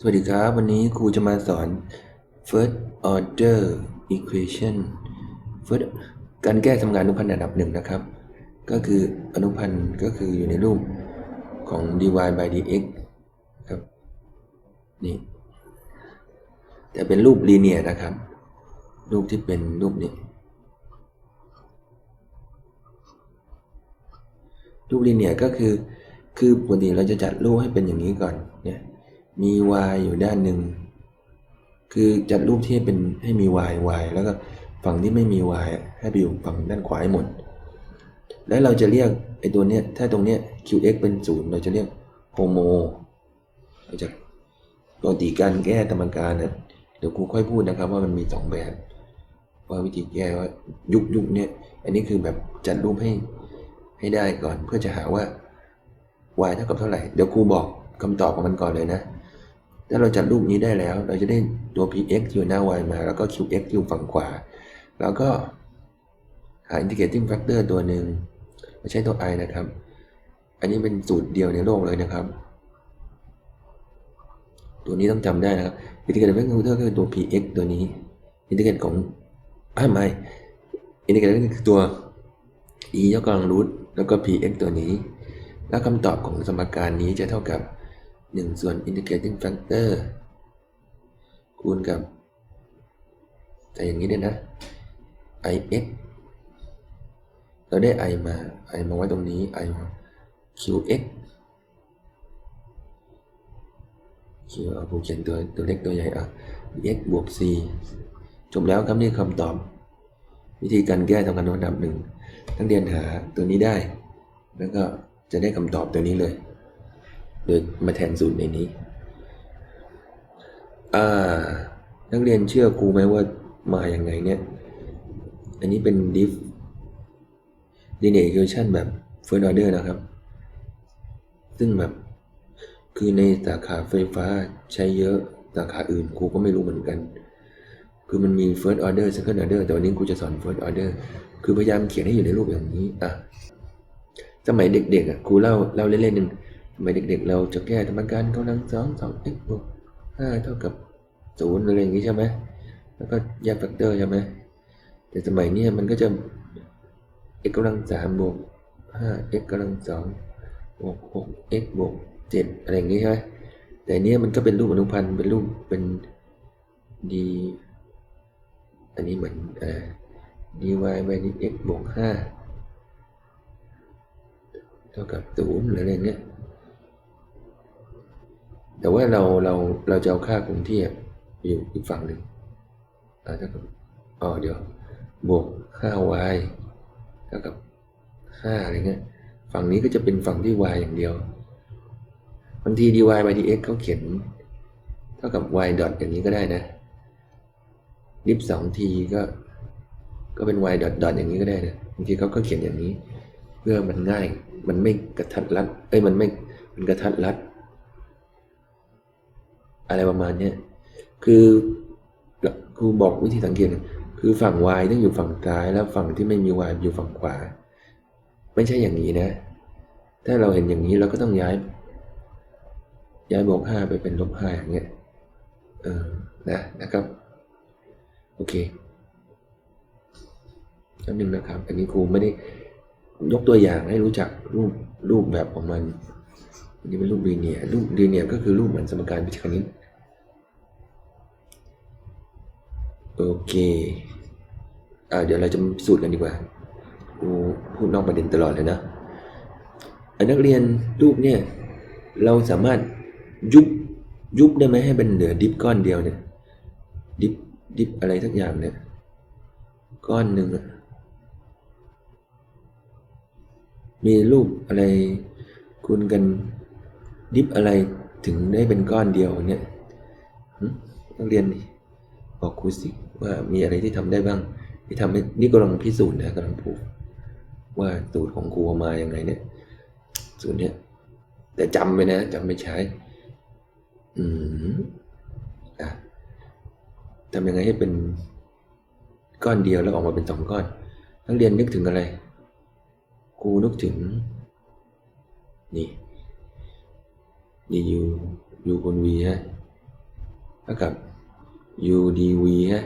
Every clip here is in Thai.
สวัสดีครับ วันนี้ครูจะมาสอน first order equation first การแก้สมการอนุพันธ์ระดับหนึ่งนะครับ ก็คืออนุพันธ์ก็คืออยู่ในรูปของ dy by dx ครับนี่แต่เป็นรูปลีเนียนะครับ รูปที่เป็นรูปนี้ รูปลีเนียก็คือคือปกติเราจะจัดรูปให้เป็นอย่างนี้ก่อนเนี่ย มี y อยู่ด้านหนึ่ง คือจัดรูปที่ให้เป็นให้มี y y แล้วก็ฝั่งที่ไม่มี y ให้ไปอยู่ฝั่งด้านขวาให้หมด แล้วเราจะเรียกไอ้ตัวเนี้ยถ้าตรงเนี้ย qx เป็นศูนย์เราจะเรียกโฮโมเราจะปกติการแก้สมการเนี่ยเดี๋ยวครูค่อยพูดนะครับว่ามันมีสองแบบว่าวิธีแก้ว่ายุคยุคเนี้ยอันนี้คือแบบจัดรูปให้ให้ได้ก่อนเพื่อจะหาว่า y เท่ากับเท่าไหร่ เดี๋ยวครูบอกคำตอบของมันก่อนเลยนะ ถ้าเราจัดรูปนี้ได้แล้ว เราจะได้ตัว px อยู่หน้า y มา แล้วก็ qx อยู่ฝั่งขวา แล้วก็หา integrating factor ตัวหนึ่งไม่ใช่ตัว i นะครับ อันนี้เป็นสูตรเดียวในโลกเลยนะครับ ตัวนี้ต้องจำได้นะครับ integrating factor คือตัว px ตัวนี้ integrate ของอ่าไม่ integrating คือตัว e ยกกำลังรูทแล้วก็ px ตัวนี้ แล้วคำตอบของสมการนี้จะเท่ากับ 1 ส่วน integrating factor คูณกับ แต่อย่างนี้ด้วยนะ ix เราได้ i มา i มาไว้ตรงนี้ i มา qx q เอาผมเขียนตัวตัวเล็กตัวใหญ่อะ x บวก c จบแล้วครับนี่คำตอบ วิธีการแก้ทำการระดับหนึ่งนักเรียนหาตัวนี้ได้ แล้วก็จะได้คำตอบตัวนี้เลย โดยมาแทนสูตรในนี้ อ่า นักเรียนเชื่อครูไหมว่ามาอย่างไงเนี่ย อันนี้เป็น diff linear equation แบบ first order นะครับ ซึ่งแบบ คือในสาขาไฟฟ้าใช้เยอะ สาขาอื่นครูก็ไม่รู้เหมือนกัน คือมันมี first order second order แต่วันนี้ครูจะสอน first order คือพยายามเขียนให้อยู่ในรูปอย่างนี้ อะ สมัยเด็กๆอะครูเล่าเล่าเล่นๆหนึ่ง สมัยเด็กๆ เราจะแก้สมการกำลังสองสอง x บวกห้าเท่ากับศูนย์อะไรอย่างนี้ใช่ไหมแล้วก็แยกแฟกเตอร์ใช่ไหมแต่สมัยนี้มันก็จะ x กำลังสามบวกห้า x กำลังสองบวกหก x บวกเจ็ดอะไรอย่างนี้ใช่ไหมแต่เนี้ยมันก็เป็นรูปอนุพันธ์เป็นรูปเป็น d อันนี้เหมือนเอ่อ dy by dx บวกห้าเท่ากับศูนย์หรืออะไรเงี้ย แต่ว่าเราเราเราจะเอาค่าคงที่อยู่อีกฝั่งหนึ่งอาเท่ากับอ๋อเดี๋ยว บวก 5y เท่ากับ5อะไรเงี้ย ฝั่งนี้ก็จะเป็นฝั่งที่ y อย่างเดียวบางที dy by dx เขาเขียน เท่ากับ y ดอทอย่างนี้ก็ได้นะดิฟสองทีก็ก็เป็น y ดอทดอทอย่างนี้ก็ได้นะบางทีเขาก็เขียนอย่างนี้ เพื่อมันง่าย มันไม่กระทัดรัด เอ้ยมันไม่มันกระทัดรัด อะไรประมาณเนี้ยคือครูบอกวิธีสังเกตคือฝั่ง y ต้องอยู่ฝั่งซ้ายแล้วฝั่งที่ไม่มี y อยู่ฝั่งขวา ไม่ใช่อย่างนี้นะ ถ้าเราเห็นอย่างนี้เราก็ต้องย้าย ย้ายบวกห้าไปเป็นลบห้าอย่างเงี้ยเออนะนะครับ โอเคอันหนึ่งนะครับ อันนี้ครูไม่ได้ยกตัวอย่างให้รู้จักรูปรูปแบบของมันอันนี้เป็นรูปลีเนียร์รูปลีเนียร์ก็คือรูปเหมือนสมการวิชคณิต โอเคอ่าเดี๋ยวเราจะสูตรกันดีกว่าครูพูดนอกประเด็นตลอดเลยนะไอันนักเรียนรูปเนี่ย เราสามารถยุบยุบได้ไหมให้เป็นเหลือดิฟก้อนเดียวเนี่ย ดิฟดิฟอะไรทักอย่างเนี่ย ก้อนหนึ่งอะมีรูปอะไรคูณกันดิฟอะไรถึงได้เป็นก้อนเดียวเนี่ยนักเรียนบอกครูสิ ว่ามีอะไรที่ทำได้บ้าง ที่ทำให้นี่กำลังพิสูจน์นะกำลังพูดว่าสูตรของครูมาอย่างไงเนี่ยสูตรเนี่ยแต่จำไปนะจำไม่ใช้ อืมอะทำยังไงให้เป็นก้อนเดียวแล้วออกมาเป็นสองก้อน นักเรียนนึกถึงอะไรครูนึกถึง นี่นี่ยูยูบนวีฮะเท่ากับ u dv ฮะ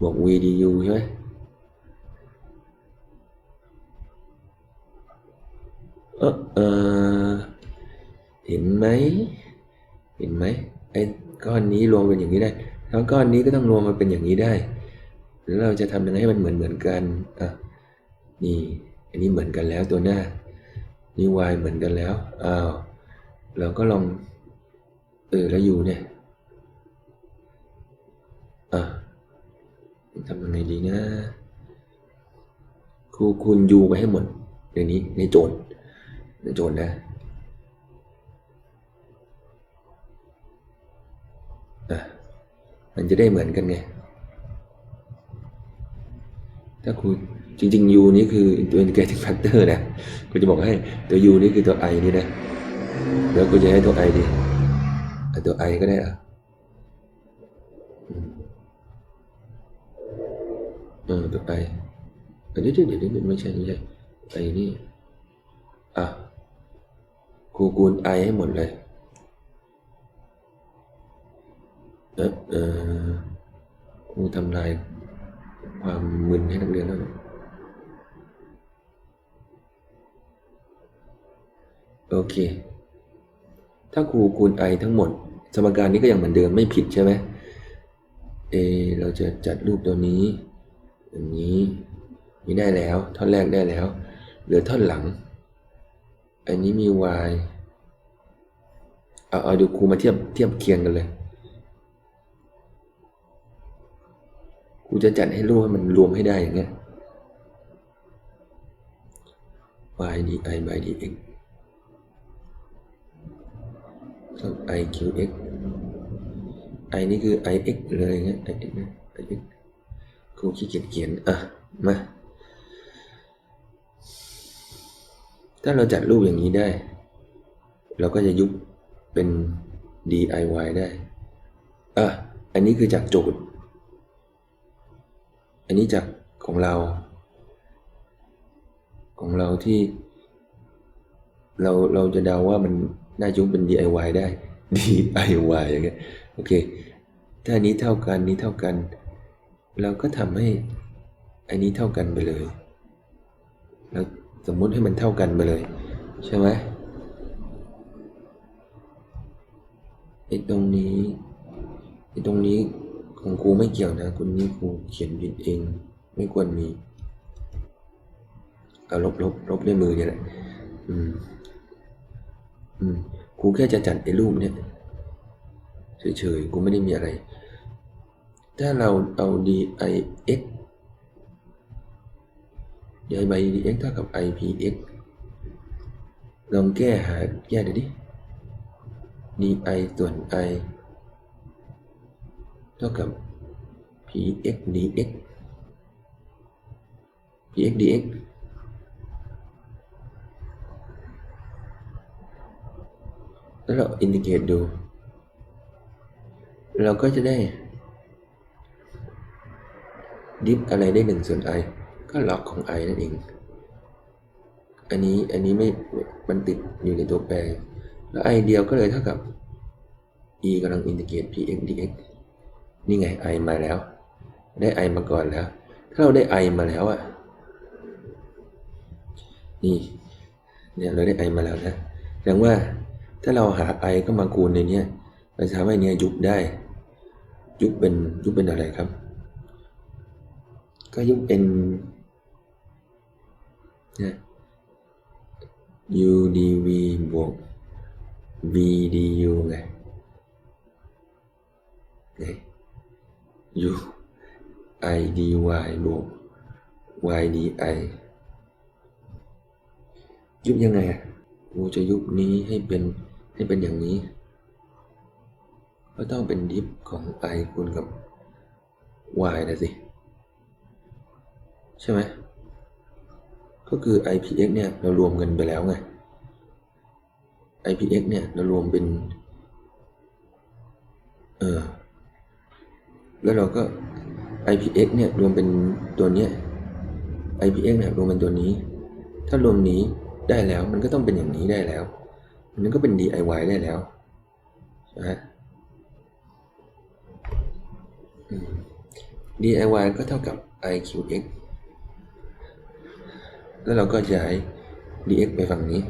บวก v du ใช่ไหมเออเออเห็นไหมเห็นไหมไอ้ก้อนนี้รวมเป็นอย่างนี้ได้ ทั้งก้อนนี้ก็ต้องรวมมาเป็นอย่างนี้ได้แล้วเราจะทำยังไงให้มันเหมือนเหมือนกันอะนี่อันนี้เหมือนกันแล้วตัวหน้า นี่ y เหมือนกันแล้วอ้าวเราก็ลองเออแล้ว u เนี่ยอะ ทำยังไงดีนะ ครูคูณ u ไปให้หมดในนี้ในโจทย์ในโจทย์นะอะมันจะได้เหมือนกันไง ถ้าครูจริงๆ u นี่คือตัว integrating factor นะกูจะบอกให้ตัว u นี่คือตัว i นี่นะ แล้วกูจะให้ตัว i ดีเอาตัว i ก็ได้อะ เออตัว i เดี๋ยวเดี๋ยวเดี๋ยวเดี๋ยวไม่ใช่ไม่ใช่ i นี่ อะครูคูณ i ให้หมดเลยเออเออครูทำลายความมึนให้นักเรียนแล้วโอเค ถ้าครูคูณ i ทั้งหมด สมการนี้ก็ยังเหมือนเดิมไม่ผิดใช่ไหมเอ เราจะจัดรูปตัวนี้ อย่างนี้นี่ได้แล้ว ท่อนแรกได้แล้ว เหลือท่อนหลัง อันนี้มี y เอาเอาดูครูมาเทียบเทียบเคียงกันเลยกูจะจัดให้รูปให้มันรวมให้ได้อย่างเงี้ย y d i by d x เท่า i q x i นี่คือ i x เลยเงี้ย i x นะ i x ครูขี้เกียจเขียน อะ มา ถ้าเราจัดรูปอย่างนี้ได้ เราก็จะยุบเป็น DIY ได้ อะ อันนี้คือจากโจทย์ อันนี้จากของเรา ของเราที่ เราเราจะเดาว่ามันน่าจะเป็น DIY ได้ DIY อย่างเงี้ย โอเค ถ้านี้เท่ากัน นี้เท่ากัน เราก็ทำให้อันนี้เท่ากันไปเลยแล้วสมมุติให้มันเท่ากันไปเลย ใช่ไหมไอ้ตรงนี้ไอ้ตรงนี้ของครูไม่เกี่ยวนะคุณนี่ครูเขียนผิดเอง ไม่ควรมีเอาลบลบลบด้วยมือเนี่ยแหละอืมอืมครูแค่จะจัดไอ้รูปเนี่ยเฉยๆกูไม่ได้มีอะไร ถ้าเราเอา dix di by dx เท่ากับ ipx ลองแก้หาแก้ดูดิ di ส่วน i เท่ากับ px dx px dx แล้วเราอินทิเกรตดู เราก็จะได้ ดิฟอะไรได้หนึ่งส่วน i ก็ล็อกของ i นั่นเอง อันนี้อันนี้ไม่มันติดอยู่ในตัวแปร แล้ว i เดียวก็เลยเท่ากับ e กำลังอินทิเกรต px dx นี่ไง i มาแล้ว ได้ i มาก่อนแล้ว ถ้าเราได้ i มาแล้วอะนี่เนี่ยเราได้ i มาแล้วนะแสดงว่าถ้าเราหา i ก็มาคูณในนี้เราจะทำให้เนี้ยยุบได้ ยุบเป็นยุบเป็นอะไรครับ ก็ยุบเป็นนี่ย u dv บวก v du ไงไง u i dy บวก y di ยุบยังไงอะกูจะยุบนี้ให้เป็นให้เป็นอย่างนี้ ก็ต้องเป็นดิฟของ i คูณกับ y นะสิ ใช่ไหมก็คือ ipx เนี่ยเรารวมกันไปแล้วไง ipx เนี่ยเรารวมเป็น เออ แล้วเราก็ ipx เนี่ยรวมเป็นตัวเนี้ย ipx เนี่ยรวมเป็นตัวนี้ ถ้ารวมนี้ได้แล้วมันก็ต้องเป็นอย่างนี้ได้แล้ว มันก็เป็น DIY ได้แล้วใช่ไหมอืม DIY ก็เท่ากับ IQX แล้วเราก็ย้าย DX ไปฝั่งนี้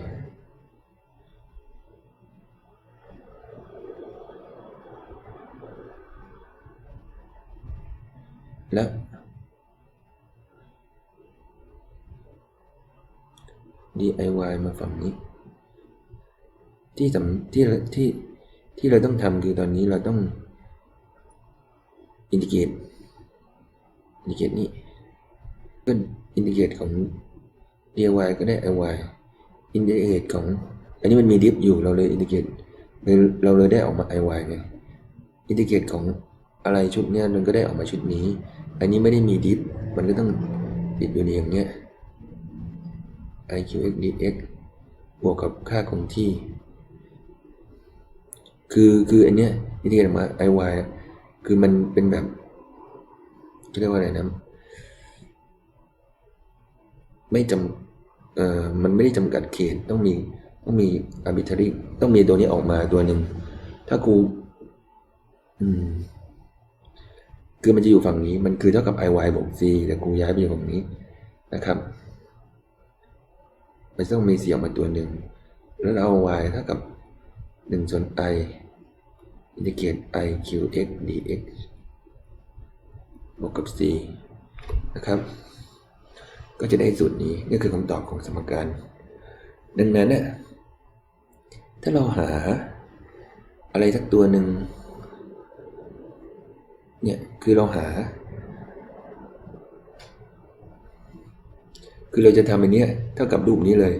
แล้ว DIY มาฝั่งนี้ ที่สำที่ที่ที่เราต้องทำคือตอนนี้เราต้องอินทิเกรตอินทิเกรตนี้ก็อินทิเกรตของ DIY ก็ได้ IY อินทิเกรตของ อันนี้มันมีดิฟอยู่เราเลยอินทิเกรตเราเลยได้ออกมา IY ไงอินทิเกรตของอะไรชุดเนี้ยมันก็ได้ออกมาชุดนี้ อันนี้ไม่ได้มีดิฟมันก็ต้องติดอยู่ในอย่างเนี้ย iqx dx บวกกับค่าคงที่ คือคืออันเนี้ยที่เรียกมา iy คือมันเป็นแบบเรียกว่าอะไรนะไม่จำ มันไม่ได้จำกัดเขตต้องมีต้องมี arbitrary ต้องมีตัวนี้ออกมาตัวหนึ่งถ้ากู อืม คือมันจะอยู่ฝั่งนี้ มันคือเท่ากับ iy บวก c แต่กูย้ายไปอยู่ฝั่งนี้นะครับมันต้องมีเสียงมาตัวหนึ่งแล้วเราเอา y เท่ากับ1ส่วน i อินทิเกรต i q x dx บวกกับ c นะครับ ก็จะได้สูตรนี้นี่คือคำตอบของสมการ ดังนั้นเนี่ยถ้าเราหาอะไรสักตัวหนึ่งเนี่ยคือเราหา คือเราจะทำอันนี้เท่ากับรูปนี้เลย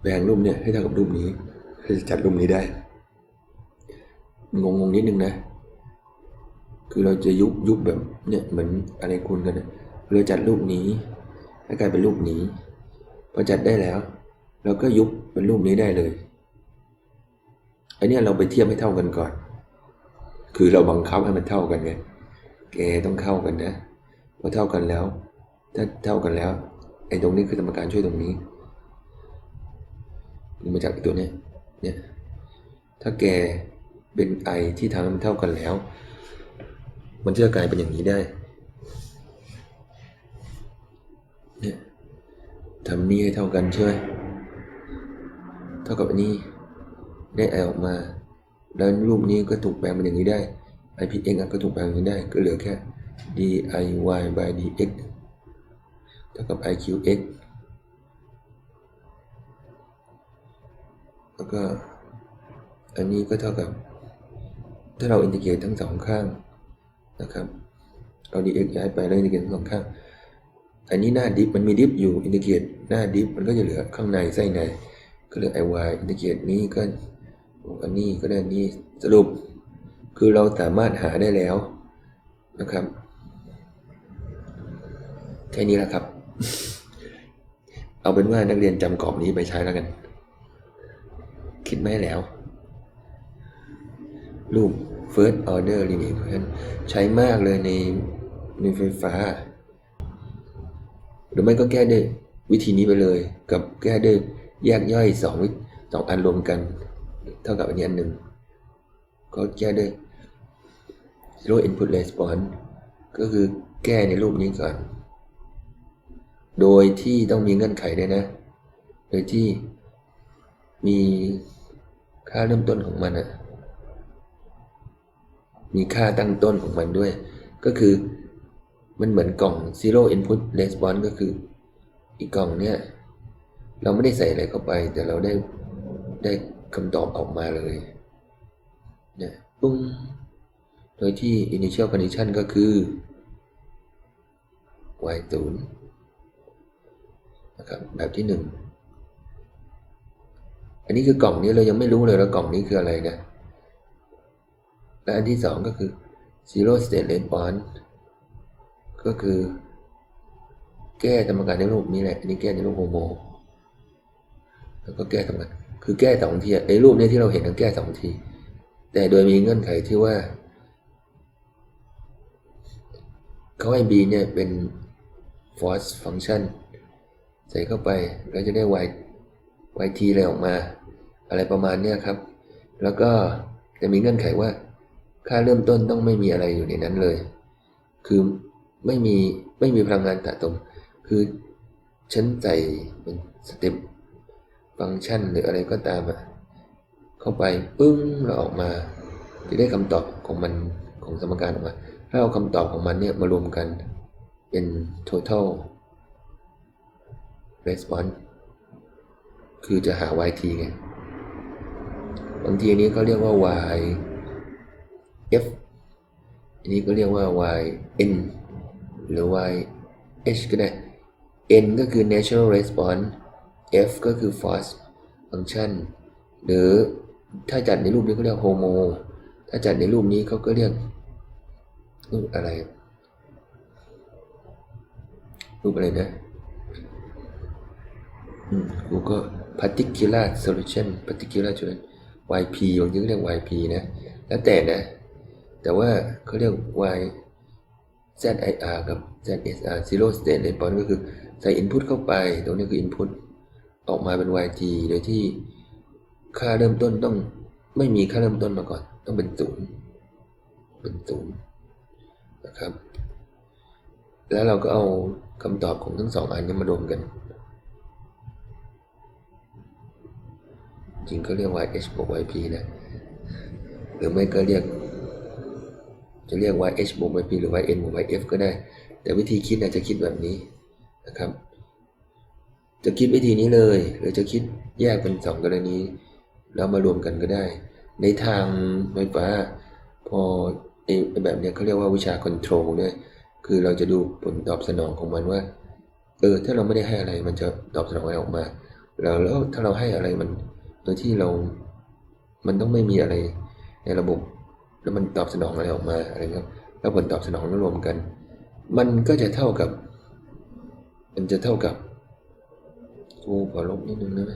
แบ่งรูปเนี่ยให้เท่ากับรูปนี้เราจะจัดรูปนี้ได้ งงงนิดนึงนะ คือเราจะยุบยุบแบบเนี่ยเหมือนอะไรคูณกันนะ เราจัดรูปนี้ให้กลายเป็นรูปนี้ พอจัดได้แล้ว เราก็ยุบเป็นรูปนี้ได้เลย อันนี้เราไปเทียบให้เท่ากันก่อน คือเราบังคับให้มันเท่ากันไง แกต้องเข้ากันนะ พอเท่ากันแล้ว ถ้าเท่ากันแล้ว ไอ้ตรงนี้คือสมการช่วยตรงนี้มาจากตัวเนี้ยเนี่ย ถ้าแกเป็นไอที่ทำให้มันเท่ากันแล้ว มันจะกลายเป็นอย่างนี้ได้ เนี่ยทำนี้ให้เท่ากันใช่ไหมเท่ากับอันนี้ได้ไอออกมา แล้วรูปนี้ก็ถูกแปลงเป็นอย่างนี้ได้ i p x ก็ถูกแปลงอย่างนี้ได้ ก็เหลือแค่ diy by dx เท่ากับ iqx แล้วก็อันนี้ก็เท่ากับ ถ้าเราอินทิเกรตทั้งสองข้างนะครับ เอา dx ย้ายไปแล้วอินทิเกรตทั้งสองข้าง อันนี้หน้าดิฟมันมีดิฟอยู่อินทิเกรตหน้าดิฟมันก็จะเหลือข้างในไส้ใน ก็เหลือ iy อินทิเกรตนี้ก็อันนี้ก็ได้นี้สรุป คือเราสามารถหาได้แล้วนะครับแค่นี้แหละครับ เอาเป็นว่านักเรียนจำกรอบนี้ไปใช้แล้วกัน คิดไม่แล้ว รูป first order linear ใช้มากเลยในในไฟฟ้า หรือไม่ก็แก้ด้วยวิธีนี้ไปเลย กับแก้ด้วยแยกย่อยสองวิสองอันรวมกัน เท่ากับอันนี้อันหนึ่งก็แก้ด้วย zero input response ก็คือแก้ในรูปนี้ก่อน โดยที่ต้องมีเงื่อนไขด้วยนะ โดยที่มีค่าเริ่มต้นของมันอะมีค่าตั้งต้นของมันด้วย ก็คือ มันเหมือนกล่อง zero input response ก็คือ อีกกล่องเนี้ยเราไม่ได้ใส่อะไรเข้าไป แต่เราได้ได้คำตอบออกมาเลยเนี่ยปุ้งโดยที่ initial condition ก็คือ y 0นะครับแบบที่หนึ่งอันนี้คือกล่องนี้เรายังไม่รู้เลยว่ากล่องนี้คืออะไรนะ และอันที่สองก็คือ zero state response ก็คือ แก้สมการในรูปนี้แหละอันนี้แก้ในรูปโฮโมแล้วก็แก้สมการคือแก้สองทีไอ้รูปนี้ที่เราเห็นต้องแก้สองที แต่โดยมีเงื่อนไขที่ว่าเขาให้ b เนี่ยเป็น force function ใส่เข้าไปแล้วจะได้ y yt อะไรออกมา อะไรประมาณเนี้ยครับ แล้วก็จะมีเงื่อนไขว่า ค่าเริ่มต้นต้องไม่มีอะไรอยู่ในนั้นเลย คือ ไม่มีไม่มีพลังงานสะสมคือฉันใส่เป็นสเต็ปฟังก์ชันหรืออะไรก็ตามอะเข้าไปปึ้งแล้วออกมาจะได้คำตอบของมันของสมการออกมา ถ้าเอาคำตอบของมันเนี่ยมารวมกันเป็น total response คือจะหา yt ไง บางทีอันนี้ก็เรียกว่า y f อันนี้ก็เรียกว่า y n หรือ y h ก็ได้ n ก็คือ natural response f ก็คือ force function หรือถ้าจัดในรูปนี้ก็เรียก homo ถ้าจัดในรูปนี้เขาก็เรียกรูปอะไร รูปอะไรนะอืมกูก็ particular solution particular solution YP บางทีก็เรียก YP นะ แล้วแต่นะ แต่ว่าเขาเรียก Y ZIR กับ ZSR zero state response ก็คือใส่ input เข้าไปตรงนี้คือ input ออกมาเป็น YT โดยที่ค่าเริ่มต้นต้องไม่มีค่าเริ่มต้นมาก่อน ต้องเป็นศูนย์เป็นศูนย์นะครับ แล้วเราก็เอาคำตอบของทั้งสองอันนี้มารวมกัน จริงก็เรียก YH บวก YP นะ หรือไม่ก็เรียก จะเรียก YH บวก YP หรือ YN บวก YF ก็ได้ แต่วิธีคิดอาจจะคิดแบบนี้นะครับ จะคิดวิธีนี้เลย หรือจะคิดแยกเป็นสองกรณีแล้วมารวมกันก็ได้ ในทางไฟฟ้าพอไอแบบนี้เขาเรียกว่าวิชาคอนโทรลเนี่ยคือเราจะดูผลตอบสนองของมันว่า เออ ถ้าเราไม่ได้ให้อะไรมันจะตอบสนองอะไรออกมา แล้วแล้วถ้าเราให้อะไรมัน โดยที่เรา มันต้องไม่มีอะไรในระบบ แล้วมันตอบสนองอะไรออกมาอะไรเงี้ยแล้วผลตอบสนองรวมกัน มันก็จะเท่ากับ มันจะเท่ากับกูขอลบนิดนึงได้ไหม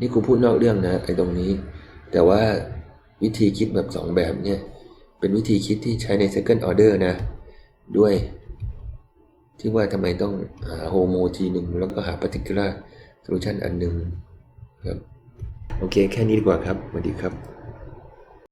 นี่กูพูดนอกเรื่องนะไอ้ตรงนี้ แต่ว่าวิธีคิดแบบสองแบบเนี่ย เป็นวิธีคิดที่ใช้ใน second order นะ ด้วย ที่ว่าทำไมต้องหาโฮโมทีหนึ่งแล้วก็หา particular solution อันหนึ่งครับ โอเค แค่นี้ดีกว่าครับสวัสดีครับ